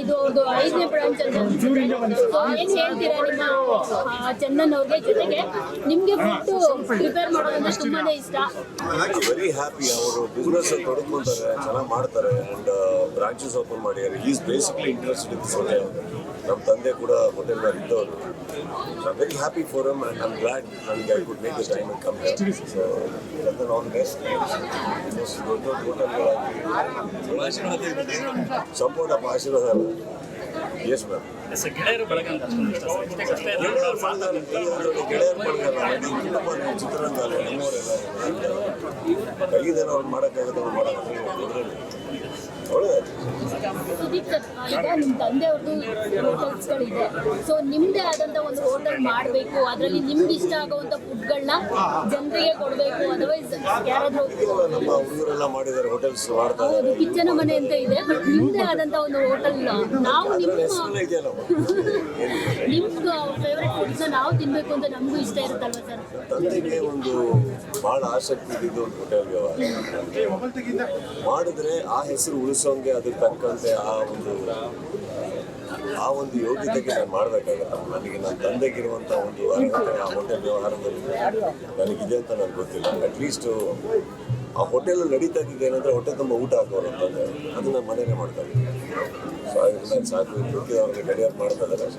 ಇದು ಅವ್ರದ್ದು ಐದನೇ ಬ್ರಾಂಚ್ ಅಂತ ಏನ್ ಹೇಳ್ತೀರಾ ನಿಮ್ಮ ಚಂದನ್ ಅವ್ರಿಗೆ? ಜೊತೆಗೆ ನಿಮ್ಗೆ ಫುಡ್ ಪ್ರಿಪೇರ್ ಮಾಡೋದಂದ್ರೆ ತುಂಬಾನೇ ಇಷ್ಟ. ವೆರಿ ಹ್ಯಾಪಿ ಅವರು ಬಿಸ್ನೆಸ್ ಚೆನ್ನಾಗಿ ಮಾಡ್ತಾರೆ. ಅಂಡ್ ಬ್ರಾಂಚಸ್ ಓಪನ್ ಮಾಡಿದ್ದಾರೆ ಈಸ್ ಬೇಸಿಕ್ಲಿ ಇಂಟ್ರೆಸ್ಟೆಡ್ ಇನ್ ನಮ್ಮ ತಂದೆ ಕೂಡ ಹೋಟೆಲ್ ಇದ್ದವರು I very happy for him and I'm glad ನನಗೆ I could make the time and come so ಅದನ್ನು ಅವ್ರ ಬೆಸ್ಟ್ ದೊಡ್ಡ ದೊಡ್ಡ ಹೋಟೆಲ್ಗಳಾಗಿ ಸಂಪೂರ್ಣ ಆಶೀರ್ವಾದ ಎಸ್ ಮ್ಯಾಮ್ ಸರ್ ಗೆಳೆಯರು ಬಳಗ ಅಂತ ಅಷ್ಟೊಂದು ಇಷ್ಟ ಸರ್ ಇಷ್ಟೇ ಕಷ್ಟ ಇದ್ರು ಕೂಡ ಅವ್ರು ಸಾಥ್ ಗೆಳೆಯರು ಗೆಳೆಯರು ಮಾಡ್ಕಲ್ಲ ಕುಟುಂಬ ಚಿತ್ರರಂಗ ಅಲ್ಲ ನಮ್ಮವರೆಲ್ಲ ಕೈದೇನೋ ಅವ್ರು ಮಾಡೋಕ್ಕಾಗುತ್ತೆ ಅವ್ರು ಮಾಡೋಕ್ಕಾಗಲ್ಲ ಒಳ್ಳೆಯದು ಸುದೀಪ್ ಸರ್ ಈಗ ನಿಮ್ಮ ತಂದೆ ಅವ್ರದ್ದು ಹೋಟೆಲ್ಸ್ಗಳಿದೆ ಸೊ ನಿಮ್ದೇ ಆದಂತ ಒಂದು ಹೋಟೆಲ್ ಮಾಡಬೇಕು ಅದರಲ್ಲಿ ನಿಮ್ಗೆ ಇಷ್ಟ ಆಗುವಂತ ಫುಡ್ಗಳನ್ನ ಜನರಿಗೆ ಕೊಡಬೇಕು ಅದರ್ವೈಸ್ ಯಾರಾದ್ರೂ ನಮ್ಮ ಹುಡುಗರೆಲ್ಲ ಮಾಡಿದ್ದಾರೆ ಹೋಟೆಲ್ಸ್ ಮಾಡ್ತಾರೆ ಹೌದು ಕಿಚ್ಚನ ಮನೆ ಅಂತ ಇದೆ ಬಟ್ ನಿಮ್ದೇ ಆದಂತ ಒಂದು ಹೋಟೆಲ್ ನಾವು ನಿಮ್ಮ ನಿಮ್ ಫೇವ್ರೆಟ್ ಫುಡ್ಸ್ ನಾವು ತಿನ್ಬೇಕು ಅಂತ ನಮಗೂ ಇಷ್ಟ ಇರುತ್ತಲ್ವಾ ಸರ್ ತಂದೆಗೆ ಒಂದು ಬಹಳ ಆಸಕ್ತಿ ಇದ್ದಿದ್ದು ವ್ಯವಹಾರ ಮಾಡಿದ್ರೆ ಆ ಹೆಸರು ಉಳಿಸೋಂಗೆ ಅದಕ್ಕೆ ತಕ್ಕಂತೆ ಆ ಒಂದು ಆ ಒಂದು ಯೋಗ್ಯತೆಗೆ ನಾನು ಮಾಡಬೇಕಾಗತ್ತೆ. ನನಗೆ ನನ್ನ ತಂದೆಗಿರುವಂಥ ಒಂದು ಅರ್ಹತೆ ಆ ಹೋಟೆಲ್ ವ್ಯವಹಾರದಲ್ಲಿ ನನಗಿದೆ ಅಂತ ನನಗೆ ಗೊತ್ತಿಲ್ಲ. ಅಟ್ಲೀಸ್ಟ್ ಆ ಹೋಟೆಲ್ ನಡೀತಾ ಇದ್ದಿದ್ದು ಏನಂದ್ರೆ ಹೊಟ್ಟೆ ತುಂಬ ಊಟ ಹಾಕೋರು ಅಂತಂದ್ರೆ ಅದನ್ನ ಮನೇಲೆ ಮಾಡ್ತಾ ಇದ್ದೀನಿ ಸೊ ಅದರಿಂದ ಸಾಕು ಅವ್ರಿಗೆ ರೆಡಿಯಾಗಿ ಮಾಡ್ತಾ ಇದ್ದಾರೆ.